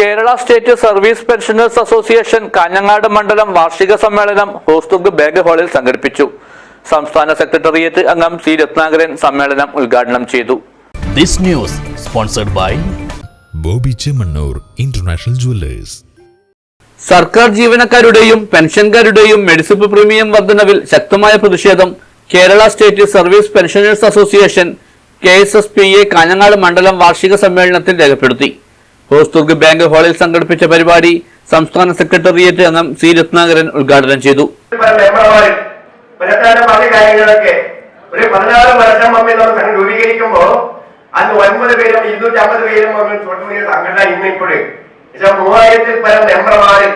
Kerala state service pensioners association Kanhangad മണ്ഡലം വാർഷിക സമ്മേളനം ഹോസ്തുഗ് ബേഗ് ഹാളിൽ സംഘടിപ്പിച്ചു. സംസ്ഥാന സെക്രട്ടേറിയറ്റ് അംഗം സി രത്നാകരൻ സമ്മേളനം ഉദ്ഘാടനം ചെയ്തു. This news sponsored by Bobby Chemmanur international jewellers. സർക്കാർ ജീവനക്കാരുടെയും പെൻഷൻകാരുടെയും മെഡിസിപ്പ് പ്രീമിയം വർധനവിൽ ശക്തമായ പ്രതിഷേധം Kerala state service pensioners association K S S P A Kanhangad മണ്ഡലം വാർഷിക സമ്മേളനത്തിൽ രേഖപ്പെടുത്തി. ഹോസ്തുർഗ് ബാങ്ക് ഹാളിൽ സംഘടിപ്പിച്ച പരിപാടി സംസ്ഥാന സെക്രട്ടേറിയറ്റ് അംഗം സി രത്നാകരൻ ഉദ്ഘാടനം ചെയ്തു. ഒരു പതിനാറ് വർഷം മുമ്പേ സംഘം രൂപീകരിക്കുമ്പോ അന്ന് ഒൻപത് പേരും ഇരുന്നൂറ്റി അമ്പത് പേരും തുടങ്ങിയ സംഘടന ഇന്ന് ഇപ്പോഴും. മൂവായിരത്തിൽ പരം മെമ്പർമാര്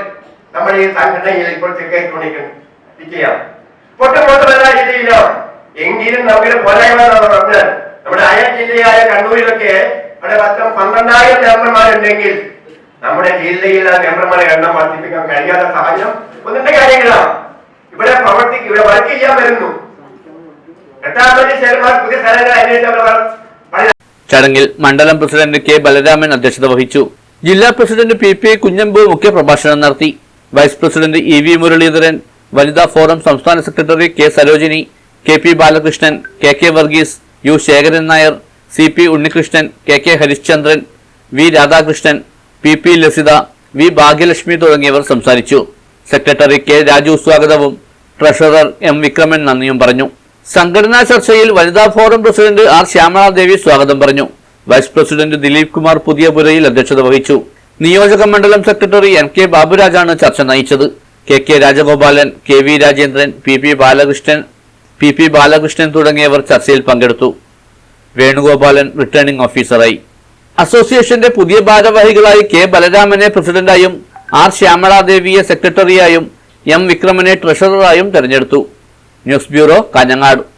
നമ്മുടെ ഈ സംഘടനയിൽ ഇപ്പോൾ ചെക്കേക്കൊണ്ടിരിക്കുകയാണ് പൊട്ടുമൊത്തമല്ല ജില്ലയിലോ എങ്കിലും നമ്മുടെ പോരായ്മ പറഞ്ഞാൽ നമ്മുടെ അയൽ ജില്ലയായ കണ്ണൂരിലൊക്കെ അവിടെ പത്തും പന്ത്രണ്ടായിരം മെമ്പർമാരുണ്ടെങ്കിൽ നമ്മുടെ ജില്ലയിൽ ആ മെമ്പർമാരെ എണ്ണം വർദ്ധിപ്പിക്കാൻ കഴിയാത്ത സാഹചര്യം ഒന്നിന്റെ കാര്യങ്ങളാണ്. ഇവിടെ പ്രവർത്തിക്കും ഇവിടെ വർക്ക് ചെയ്യാൻ വരുന്നു. ചടങ്ങിൽ മണ്ഡലം പ്രസിഡന്റ് കെ ബലരാമൻ അധ്യക്ഷത വഹിച്ചു. ജില്ലാ പ്രസിഡന്റ് പി പി കുഞ്ഞമ്പു മുഖ്യപ്രഭാഷണം നടത്തി. Vice president E V Muraleedharan വനിതാ ഫോറം സംസ്ഥാന secretary K Sarojini K P Balakrishnan K K Varghese U Sekharan Nair C P Unnikrishnan K K Harishchandran V Radhakrishnan P P Lasitha V Bhagyalakshmi തുടങ്ങിയവർ സംസാരിച്ചു. Secretary K Raju സ്വാഗതവും treasurer M Vikraman നന്ദിയും പറഞ്ഞു. സംഘടനാ ചർച്ചയിൽ വനിതാ ഫോറം പ്രസിഡന്റ് ആർ ശ്യാമളാദേവി സ്വാഗതം പറഞ്ഞു. വൈസ് പ്രസിഡന്റ് ദിലീപ് കുമാർ പുതിയപുരയിൽ അധ്യക്ഷത വഹിച്ചു. നിയോജക മണ്ഡലം സെക്രട്ടറി എൻ കെ ബാബുരാജാണ് ചർച്ച നയിച്ചത്. K K Rajagopalan K V Rajendran P P Balakrishnan P P Balakrishnan തുടങ്ങിയവർ ചർച്ചയിൽ പങ്കെടുത്തു. വേണുഗോപാലൻ റിട്ടേണിംഗ് ഓഫീസറായി അസോസിയേഷന്റെ പുതിയ ഭാരവാഹികളായി കെ. ബലരാമനെ പ്രസിഡന്റായും ആർ. ശ്യാമളാദേവിയെ സെക്രട്ടറിയായും എം. വിക്രമനെ ട്രഷററായും തെരഞ്ഞെടുത്തു. News bureau Kanhangad.